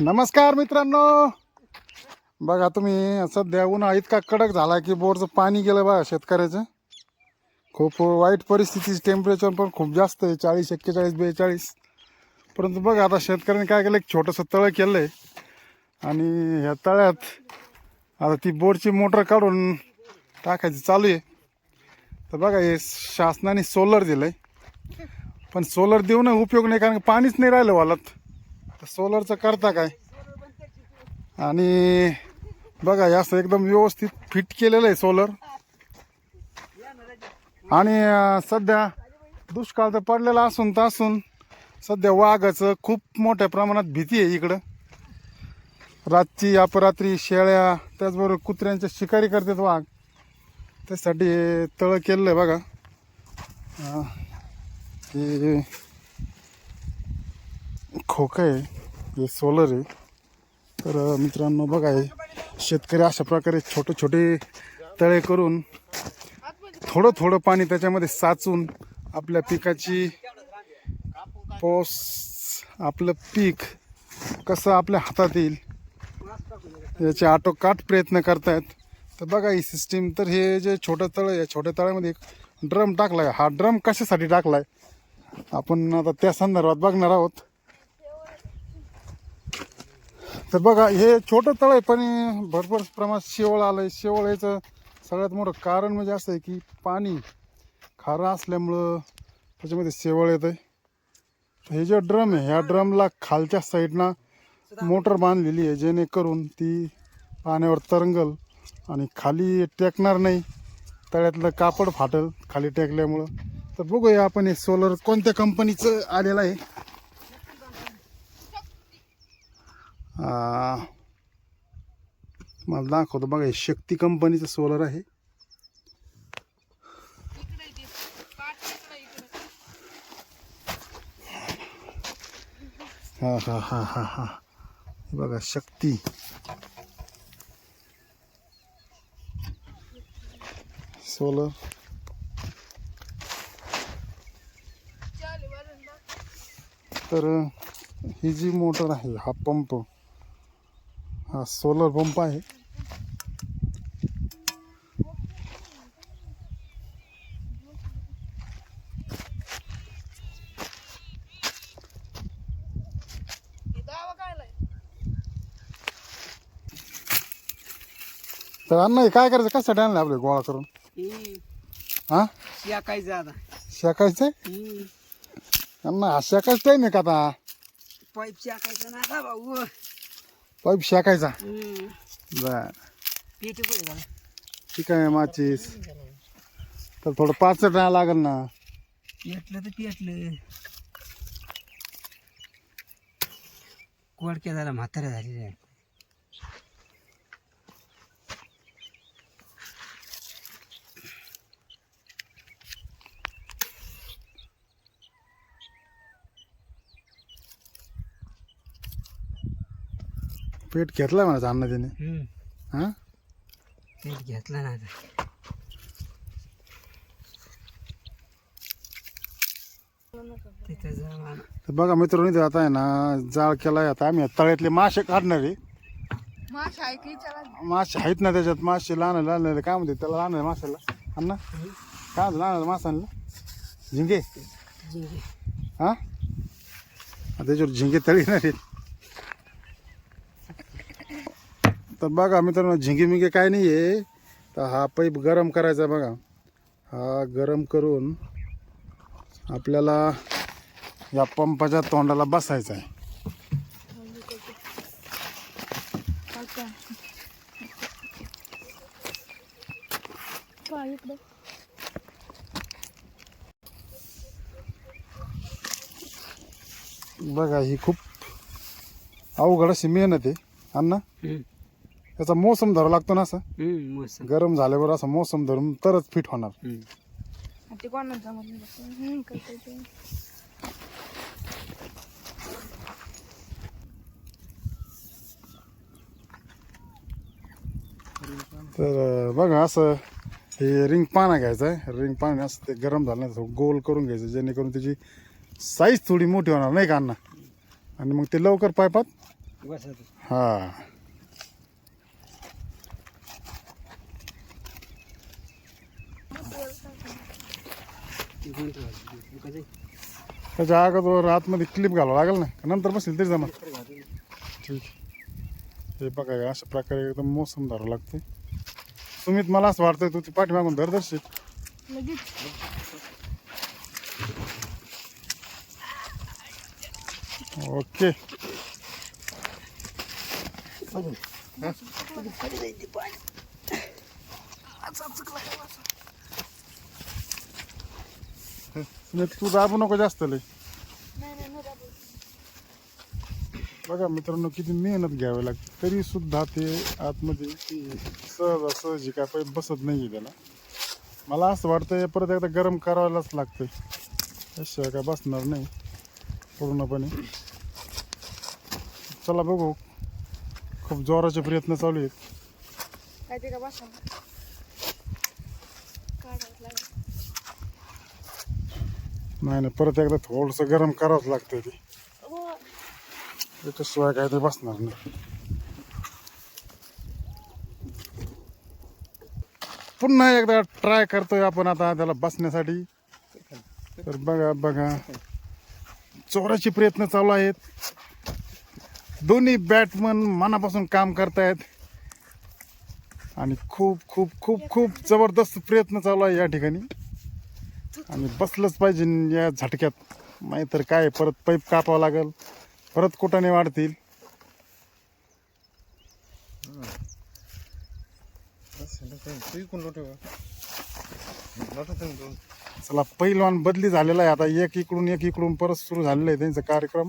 नमस्कार मित्रांनो. बघा तुम्ही सध्या उन्हाळा इतका कडक झाला की बोरचं पाणी गेलं बघा शेतकऱ्याचं. खूप वाईट परिस्थितीचं टेम्परेचर पण खूप जास्त आहे चाळीस एक्केचाळीस बेचाळीस. परंतु बघा आता शेतकऱ्यांनी काय केलं एक छोटंसं तळं केलं आहे आणि ह्या तळ्यात आता ती बोरची मोटर काढून टाकायची चालू आहे. तर बघा हे शासनाने सोलर दिलं आहे पण सोलर देऊन उपयोग नाही कारण पाणीच नाही राहिलं वालात. सोलरचं करता काय? आणि बघा हे असं एकदम व्यवस्थित फिट केलेलं आहे सोलर आणि सध्या दुष्काळ तर पडलेला असून तर असून सध्या वाघाचं खूप मोठ्या प्रमाणात भीती आहे इकडं. रातची अपरात्री शेळ्या त्याचबरोबर कुत्र्यांच्या शिकारी करतात वाघ. त्यासाठी तळं केलेलं आहे बघा. अं, हे खोकं आहे. हे सोलर आहे तर मित्रांनो बघा हे शेतकरी अशा प्रकारे छोटे छोटे तळे करून थोडं थोडं पाणी त्याच्यामध्ये साचून आपल्या पिकाची पाऊस आपलं पीक कसं आपल्या हातात येईल याचे आटोकाट प्रयत्न करतायत. तर बघा ही सिस्टीम तर हे जे छोटं तळं आहे या छोट्या तळ्यामध्ये एक ड्रम आहे हा ड्रम कशासाठी टाकला आहे आपण आता त्या संदर्भात बघणार आहोत. तर बघा हे छोटं तळ आहे पण भरपूर प्रमाणात शेवळ आलंय. शेवळ याचं सगळ्यात मोठं कारण म्हणजे असं आहे की पाणी खारं असल्यामुळं त्याच्यामध्ये शेवळ येत आहे हे जे ड्रम आहे ह्या ड्रमला खालच्या साईडनं मोटर बांधलेली आहे जेणेकरून ती पाण्यावर तरंगल आणि खाली टेकणार नाही. तळ्यातलं कापड फाटल खाली टेकल्यामुळं. तर बघूया आपण हे सोलर कोणत्या कंपनीचं आलेलं आहे. मला दाखवतो बघा शक्ती कंपनीचं सोलर आहे. हा हा हा हा. हा बघा शक्ती. सोलर. तर ही जी मोटर आहे हा पंप हा सोलर पंप आहे. तर अण्णा काय करायचं? कशासाठी आणलं आपले गोळा करून? हा काय आता. शेकायचंय? अण्णा हा शेकायचं टाईम आहे का आता? पाईप टाकायचं ना भाऊ? पाईप शेकायचा. बर. झाला ठीक आहे माचीस. तर थोडं पाच टाळा लागेल ना. पेटलं तर पेटलं. कोडक्या झाला म्हाताऱ्या झालेल्या पेट घेतलाय म्हणा अण्णा त्याने हम्म. हा? पेट घेतला ना आता. तिथं तर बघा मित्रांनो इथे आता आहे ना जाळ केलाय आता आम्ही. तळ्यातले मासे काढणार आहे. मासे आहेत ना त्याच्यात मासे लहान लहान काय म्हणते त्याला लहान माशाला? अण्णा? काय म्हणतो लहान माशांना झिंगे? जिंगे हा? आता त्याच्यावर झिंगे तळीणार आहेत. तर बघा मित्रांनो झिंगीमिंगे काय नाही आहे तर हा पाईप गरम करायचा बघा. हा गरम करून आपल्याला या पंपाच्या तोंडाला बसायचं आहे. बघा ही खूप अवघड अशी मेहनत आहे. अण्णा? त्याचा मोसम धरावा लागतो ना असं? हम्म, मस्त गरम झाल्यावर असा मोसम धरून तरच फिट होणार. हम्म. ते तर अं, बघा असं हे रिंग पाना घ्यायचं आहे रिंग पाण्याने असं ते गरम झालं नाही थोडं गोल करून घ्यायचं जेणेकरून त्याची साईज थोडी मोठी होणार नाही का अण्णा? आणि मग ते लवकर बसत हा. त्याच्या अगोदर आतमध्ये क्लिप घालावं लागेल ना? का नंतर बसेल तरी जमा. ठीक हे बघा अशा प्रकारे एकदम मोसम धरावं लागते सुमित मला असं वाटतंय तू ती पाठीमागून धरदर्शिक लगेच. ओके. तू दाबू नको जास्त लय. बघा मित्रांनो किती मेहनत घ्यावी लागते. तरी सुद्धा ते आतमध्ये ती सहज काय पाईप बसत नाही त्याला. मला असं वाटतं परत एकदा गरम करायलाच लागतंय. त्याशिवाय काय बसणार नाही पूर्णपणे. चला बघू. खूप जोराचे प्रयत्न चालू आहेत काय ते का बसा काढावंच लागेल नाही नाही परत एकदा थोडंसं गरम करावंच लागतंय ते. त्याच्याशिवाय काय ते बसणार नाही. पुन्हा एकदा ट्राय करतोय आपण आता त्याला बसण्यासाठी. तर बघा बघा. चोराचे प्रयत्न चालू आहेत. दोन्ही बॅटमन मनापासून काम करतायत. आणि खूप खूप खूप खूप जबरदस्त प्रयत्न चालू आहे या ठिकाणी. आणि बसलंच पाहिजे या झटक्यात. नाहीतर काय परत पाईप कापावं लागेल. परत कुटाने वाढतील. चला पहिलवान बदली झालेला आहे. आता एक इकडून एक इकडून परत सुरू झालेला आहे त्यांचा कार्यक्रम.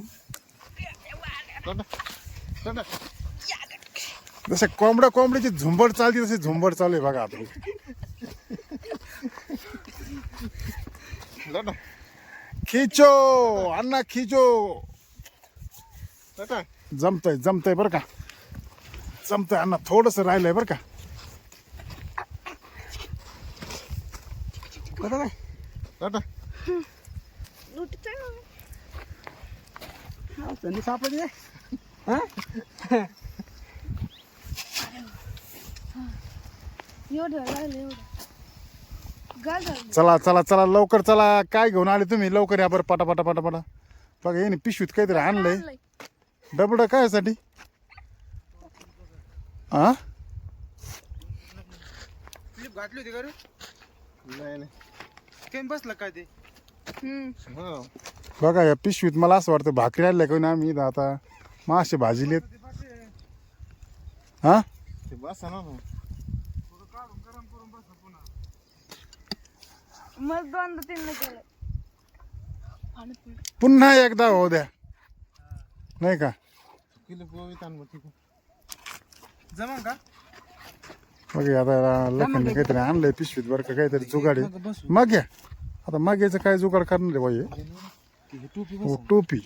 जसं कोंबड्या कोंबड्याची झुंबड चालते तशी झुंबड चालू आहे बघा आता खिचो अण्णा खिचो. जमतंय जमतंय बरं का. जमतंय अण्णा थोडस राहिलंय बरं का. संधी सापडले एवढं लागलं एवढं. चला चला चला लवकर चला. काय घेऊन आले तुम्ही? लवकर या बरं पटा पटा पटा पटा बघा येणे पिशवीत काहीतरी आणलंय. डबड काय साठी हा घातली होती का रे? नाही नाही. काही बसलं काय ते? हम्म. बघा या पिशवीत मला असं वाटतं भाकरी आणल्या काही ना आम्ही? इथं आता मासे भाजीलेत. हा ते बसा ना मग दोनदा तीनदा केलं आणि पण पुन्हा एकदा होऊ द्या. नाही का? मग तिकडून. जमा का? बघा आता लोकांनी काहीतरी आणलंय पिशवीत बरं का काहीतरी जुगाड आहे. मग घ्या आता मग याचं काय जुगाड करणार आहे बाई तिथे टोपी हो टोपी.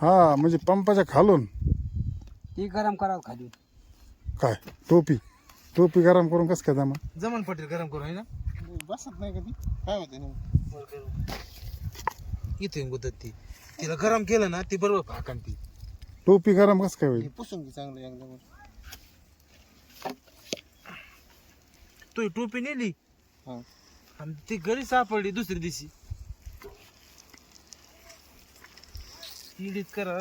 हा म्हणजे पंपाच्या खालून. ती गरम करावं खाली. काय? टोपी. टोपी गरम करून कसं काय जमा? जमान पटेल गरम करून आहे ना? बसत नाही कधी. काय होते ना इथे गुदत ती. तिला गरम केलं ना ती बरोबर फाकण ती. टोपी गरम कसं काय होईल? पुसून घे चांगलं एकदम तू ही टोपी नेली? आणि ती घरी सापडली दुसऱ्या दिवशी. इडीत करा.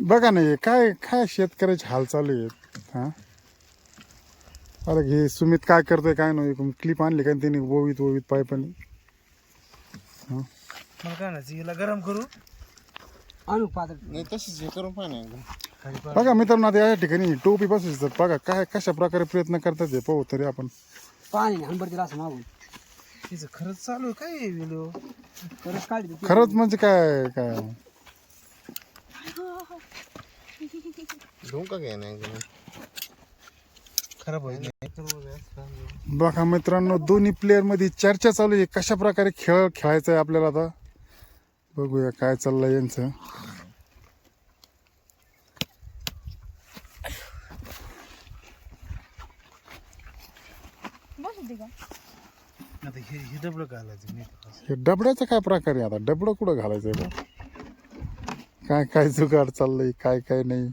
बघा ना हे काय काय शेतकऱ्याचे हाल चालू आहेत? हा? अरे हे सुमित काय करतोय काय नाही क्लिप आणली काय त्यांनी ओवीत ओवीत पायपाने. मला काय नाही हिला गरम करू. आणू पात्र. नाही तशीच हे करून पाहा ना एकदम खाली पा बघा मित्रांनो आता या ठिकाणी टोपी तर बघा काय कशा प्रकारे प्रयत्न करतात हे पाहू तरी आपण. पाणी हंबर तिला असं मागून. तिचं खरंच चालू आहे काय व्हिडिओ तरच काढली ती. खरंच म्हणजे काय काय? धोका घ्या ना एकदम खराब होईल. बघा मित्रांनो दोन्ही प्लेअरमध्ये चर्चा चालू आहे. कशा प्रकारे खेळ खेळायचा आहे आपल्याला आता? बघूया काय चाललंय यांचं. हे डबडं घालायचं नीट हे डबड्याचा काय प्रकार आहे आता? डबडं कुठं घालायचंय काय काय जुगाड चाललंय काय काय नाही.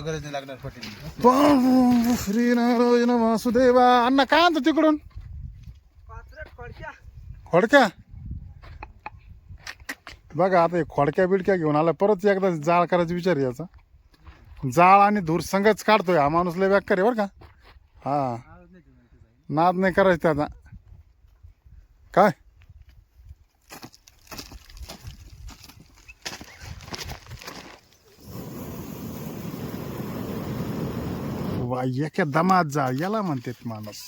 गरज नाही लागणार पटेल पाहू श्रीनारायण वासुदेवा. अण्णा काय आणतो तिकडून? खोडक्या. बघा आता खोडक्या बिडक्या घेऊन आला परत एकदा जाळ करायचा विचार याचा. जाळ आणि धूर संगच काढतोय हा माणूस लय व्याक करे बरं का? हा. नाद नाही करायचं त्याचा. काय? वा एका दमात जा याला म्हणतात माणूस.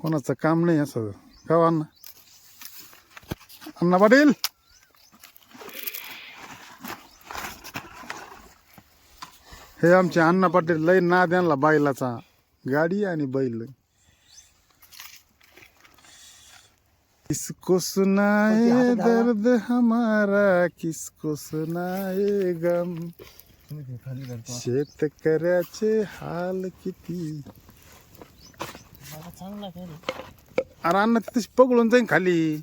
कोणाचं काम नाही असं. का हो अण्णा. अण्णा पाटील? हे आमचे अण्णा पाटील लय ना द्यानला बैलाचा. गाडी आणि बैल. किसको सुनाए दर्द हमारा किसको सुनाए गम. शेतकऱ्याचे हाल किती. अरे अण्णा तिथे पगळून जाईन खाली.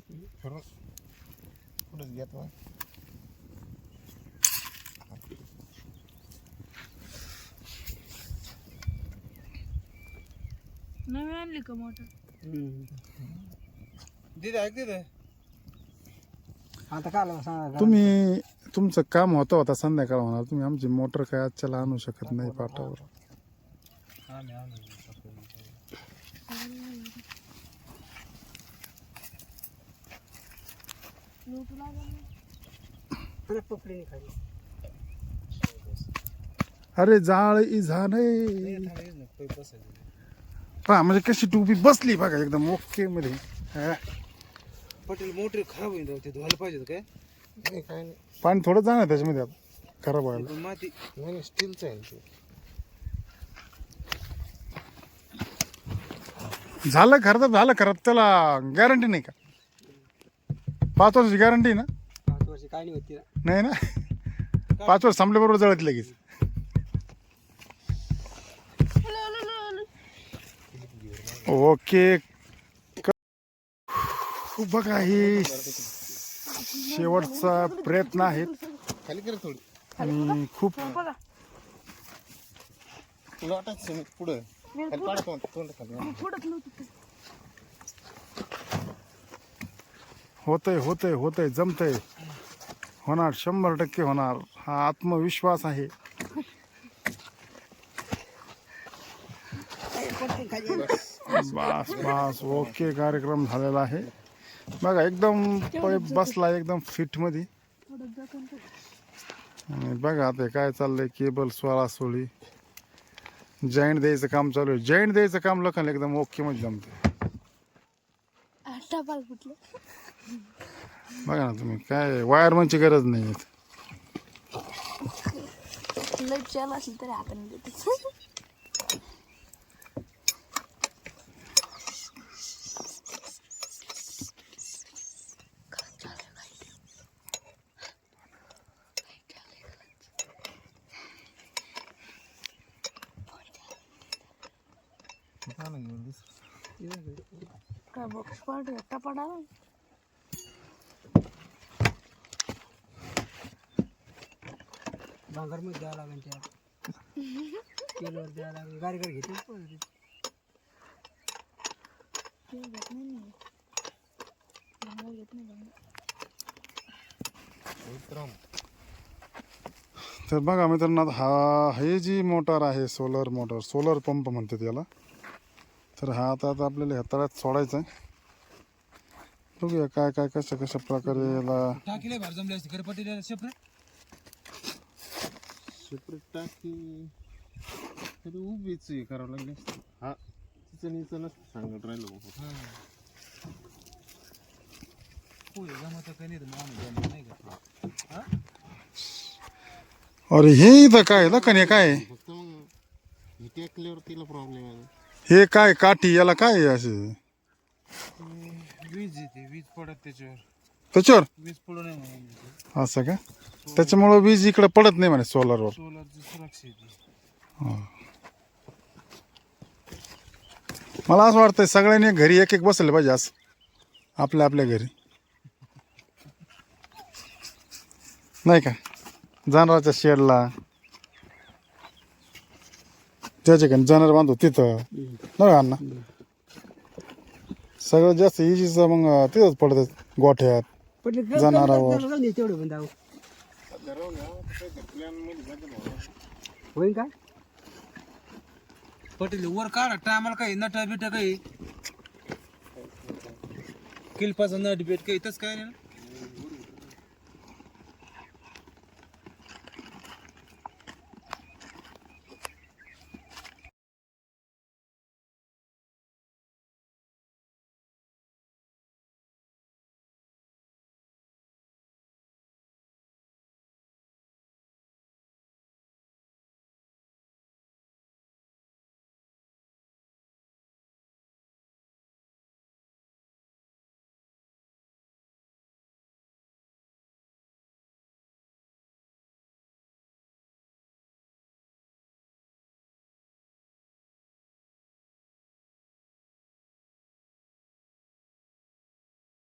नवीन आणली का मोटर? दीदी ऐक दीदी. आता काय सांगा तुम्ही तुमचं काम होतं होता संध्याकाळ होणार. तुम्ही आमची मोटर काय आजच्याला आणू शकत नाही पकडे खाली. अरे जाळ झाले. पहा म्हणजे कशी टोपी बसली बघा एकदम ओके मध्ये. हा. पटेल मोटर खराब होईल राव, ते धुवायला पाहिजे होतं काय? नाही काय नाही. पाणी थोडं जाणार त्याच्यामध्ये आता खराब व्हायला. पण माती. नाही स्टीलचं आहे ते. झालं खरं तर झालं खरं त्याला गॅरंटी नाही का? पाच वर्षाची गॅरंटी ना? पाच वर्ष काय नाही होती नाही ना? पाच वर्ष संपल्याबरोबर जळत लगेच. ओके. बघा ही शेवटचा प्रयत्न आहेत. खाली कर थोडी. आणि खूप पुढं. होतंय होतंय होतंय जमतंय. होणार शंभर टक्के होणार. हा आत्मविश्वास आहे. बस बस ओके कार्यक्रम झालेला आहे. बघा एकदम पाईप बसला एकदम फिटमध्ये आणि बघा आता काय चाललंय केबल सोळा सोळी जॉईंट द्यायचं काम चालू आहे. जॉईंट द्यायचं काम लोकांना एकदम ओके मध्ये फुटलं. बघा ना तुम्ही काय वायरमनची गरज नाही लय चल असली तरी हाताने काय बॉक्स पाड एकटा पडाला भांगरमध्ये द्यावं लागेल त्या केल्यावर द्यावं लागेल. गाडी गाडी घेते. तर बघा मित्रांनो हा हे जी मोटार आहे सोलर मोटार सोलर पंप म्हणतात याला तर हा आता आता आपल्याला ह्या तळ्यात सोडायचा आहे बघूया काय काय कशा प्रकारे याला सेपरेट टाकी. तरी उभीच हे करावं लागली हा तिचं नीचं नसतं सांगत राहिलो बाबा. अरे हे इथं काय? लखन हे काय? फक्त मग हे टेकल्यावर तिला प्रॉब्लेम आहे. हे काय काठी याला काय असे? वीज येते वीज पडत त्याच्यावर. त्याच्यावर? वीज पडू नये म्हणून असं का? त्याच्यामुळं वीज इकडे पडत नाही म्हणे सोलरवर सोलरची सुरक्षा येते. मला असं वाटतंय सगळ्यांनी घरी एक एक बसले पाहिजे असं. आपल्या आपल्या घरी. नाही का? जनावराच्या शेडला त्या ठिकाणी जनावर बांधतो तिथं. का अण्णा? सगळं जास्त इजीचं मग तिथंच पडतं गोठ्यात. जनावरावर. जाऊ दे तेवढं पण जाऊ. होईल का? पटेल वर काढा टायमाला काही नट बिट काही. किल्पाचा नट बीट काही तसं काय नाही ना?